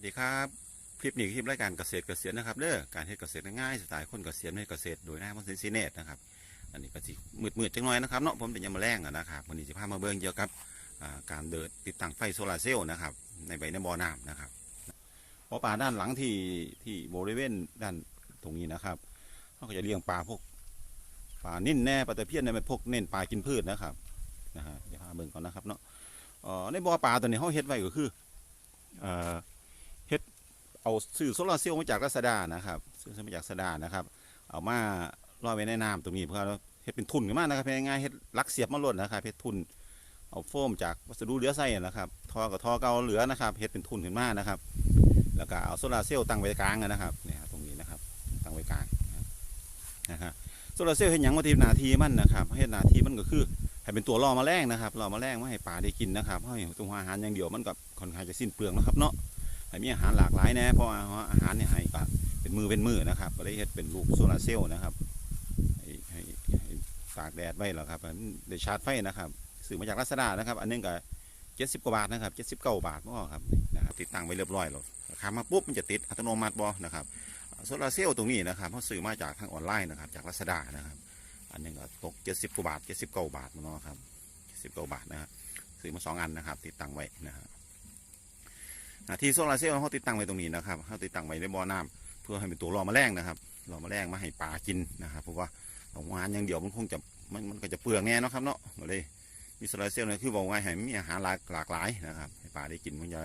สดีครับ คลิปนี้คือคลิปรายการเกษตรเกษียณนะครับเด้อการเฮ็ดเกษตรง่ายสไตล์คนเกษียณให้เกษตรโดยนายมนสินซีเนตนะครับอันนี้ก็สิมืดๆจังหน่อยนะครับเนาะผมเป็นยามมาแรงอะนะครับวันนี้จะพามาเบิ่งเกี่ยวกับการเดินติดตั้งไฟโซลาร์เซลล์นะครับในใบในบ่อน้ำนะครับบ่อปลาด้านหลังที่ที่บริเวณด้านตรงนี้นะครับเขาก็จะเลี้ยงปลาพวกปลานิ่นแน่ปลาตะเพียนเนี่ยเป็นพวกเน้นปลากินพืชนะครับนะฮะเดี๋ยวพาเบิ่งก่อนนะครับเนาะในบ่อปลาตัวนี้เขาเฮ็ดไว้ก็คือเอ่อ เอาซื้อโซลาร์เซลล์มาจากรัศดานะครับซื้อมาจากรัศดานะครับ เอามาลอยไว้ในน้ำตรงนี้เพื่อเฮ็ดเป็นทุนขึ้นมานะครับเป็นง่ายๆเฮ็ดลักเสียบมาลดนะครับเฮ็ดทุนเอาโฟมจากวัสดุเหลือใส่นะครับทอกับทอเก่าเหลือนะครับเฮ็ดเป็นทุนขึ้นมานะครับ แล้วก็เอาโซลาร์เซลล์ตั้งไว้กลางนะครับเนี่ยครับตรงนี้นะครับ ตั้งไว้กลางนะครับโซลาร์เซลล์เฮ็ดหยังมาทีนาทีมันนะครับเฮ็ดนาทีมันก็คือให้เป็นตัวล่อมาแมลงนะครับล่อมาแมลงไม่ให้ปลาได้กินนะครับเพราะให้ตรงอาหารอย่างเดียวมันก็ค่อนข้างจะสิ้นเปลืองนะครับเนาะ ให้มีอาหารหลากหลายแน่เพราะว่าอาหารเนี่ยให้ก็เป็นมือเป็นมือนะครับก็เลยเฮ็ดเป็นรูปโซลาเซลล์นะครับให้ให้ตากแดดไว้แล้วครับได้ชาร์จไฟนะครับซื้อมาจากรัศดานะครับ อันนึงก็เจ็ดสิบกว่าบาทนะครับเจ็ดสิบเก้าบาทบ่ครับนี่นะครับติดตั้งไว้เรียบร้อยแล้วรามาปุ๊บมันจะติดอัตโนมัติบ่นะครับโซลาเซลล์ตรงนี้นะครับเขาซื้อมาจากทางออนไลน์นะครับ จากรัศดานะครับ อันนึงก็ตกเจ็ดสิบกว่าบาทเจ็ดสิบเก้าบาทเนาะครับเจ็ดสิบเก้าบาทนะครับซื้อมาสองอันนะครับ ติดตั้งไว้นะครับ ที่โซลาร์เซลล์เขาติดตั้งไว้ตรงนี้นะครับเขาติดตั้งไว้ในบ่อน้ำเพื่อให้เป็นตัวรอมแมลงนะครับรอมแมลงมาให้ปลากินนะครับเพราะว่าเอาอาหารอย่างเดียวมันคงจะมันมันก็จะเปลืองแน่นะครับเนาะเลยมีโซลาร์เซลล์เนี่ยคือบอกว่าให้มีอาหารหลากหลากหลายนะครับให้ปลาได้กินมันจะ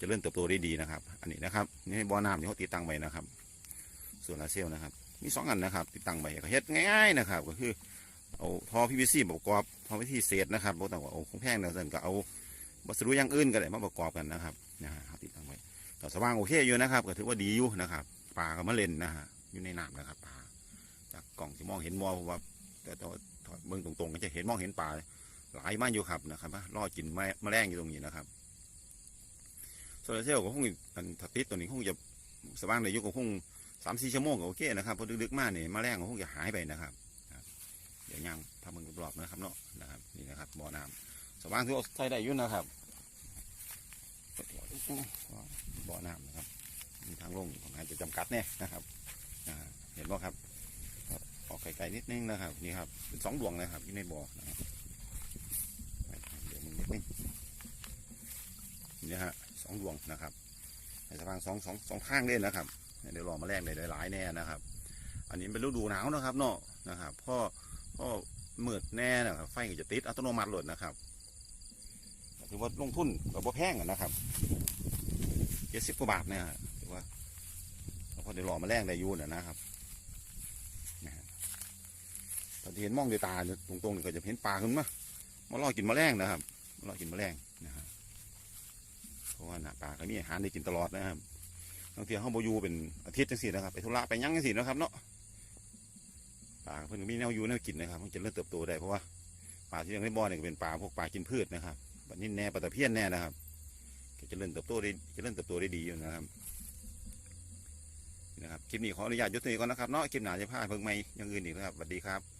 จะเริ่มเติบโตได้ดีนะครับ อันนี้นะครับนี่บ่อน้ำที่เขาติดตั้งไว้นะครับโซลาร์เซลล์นะครับ มีสองอันนะครับ ติดตั้งไว้ก็เฮ็ดง่ายๆนะครับ ก็คือเอาท่อ PVC ประกอบท่อ PVC เศษนะครับบ่ต้องว่าเอาของแพงเดี๋ยวเส้นก็เอา วัสดุอย่างอื่นก็ได้มาประกอบกันนะครับนะฮะติดตั้งไว้แต่สว่างโอเคอยู่นะครับก็ถือว่าดีอยู่นะครับปลาก็มาเล่นนะฮะอยู่ในน้ำนะครับปลาจากกล่องจะมองเห็นมอว่าแต่ตัวถอดเบื้องตรงๆก็จะเห็นมองเห็นปลาหลายมากอยู่ครับนะครับล่อกินแมแมลงอยู่ตรงนี้นะครับโซลาเซลล์ก็คงอันติดตัวนี้คงจะสว่างในยุคก็คงสามสี่ชั่วโมงก็โอเคนะครับเพอดึกๆมากเนี่ยแมลงก็คงจะหายไปนะครับ เดี๋ยวย่างพามึงรอบนะครับเนาะนะครับนี่นะครับบ่อน้ำ สว่างที่ใช้ได้ยู่นะครับบ่อน้ำนะครับ มีทางลงของอาจจะจำกัดเนี่ยนะครับเห็นบ่ครับครับ ออกไกลๆนิดนึงนะครับ นี่ครับเป็นสองดวงนะครับอยู่ในบ่อนะครับเดี๋ยวมึงนิดนึงนี่ฮะสองดวงนะครับในสะพานสองสองสองข้างเลยนะครับเดี๋ยวรอมาแรกเลยหลายๆแน่นะครับ อันนี้เป็นฤดูหนาวนะครับเนาะนะครับพ่อพ่อมืดแน่นะครับไฟก็จะติดอัตโนมัติเลยนะครับ ถือว่าลงทุนกับบ่แพงนะครับเจ็ดสิบกว่าบาทเนี่ยถือว่าเราพอได้หล่อมาแรงได้ยูนนะครับนะฮะตอนที่เห็นมองด้วยตาตรงๆนี่ก็จะเห็นปลาขึ้นมามาล่อกินมาแมลงนะครับมาล่อกินมาแมลงนะฮะเพราะว่าหน้าปลาก็มีอาหารได้กินตลอดนะครับบางทีเขาบอยูเป็นอาทิตย์จังสินะครับไปธุระไปยั่งจังสินะครับเนาะปลาเพิ่นมีแนวอยู่แนวกินนะครับมันจะเริ่มเติบโตได้เพราะว่าปลาที่เลี้ยงในบ่อเนี่ยเป็นปลาพวกปลากินพืชนะครับ บันี้แน่ปลาตะเพียนแน่นะครับจะเริ่มเติบโตได้จะเริ่มเติบโตได้ดีอยู่นะครับนะครับคลิปนี้ขออนุญาตยุติก่อนนะครับเนาะคลิปหน้าจะพาเพิ่งไม่ยังอื่นอีกนะครับสวัสดีครับ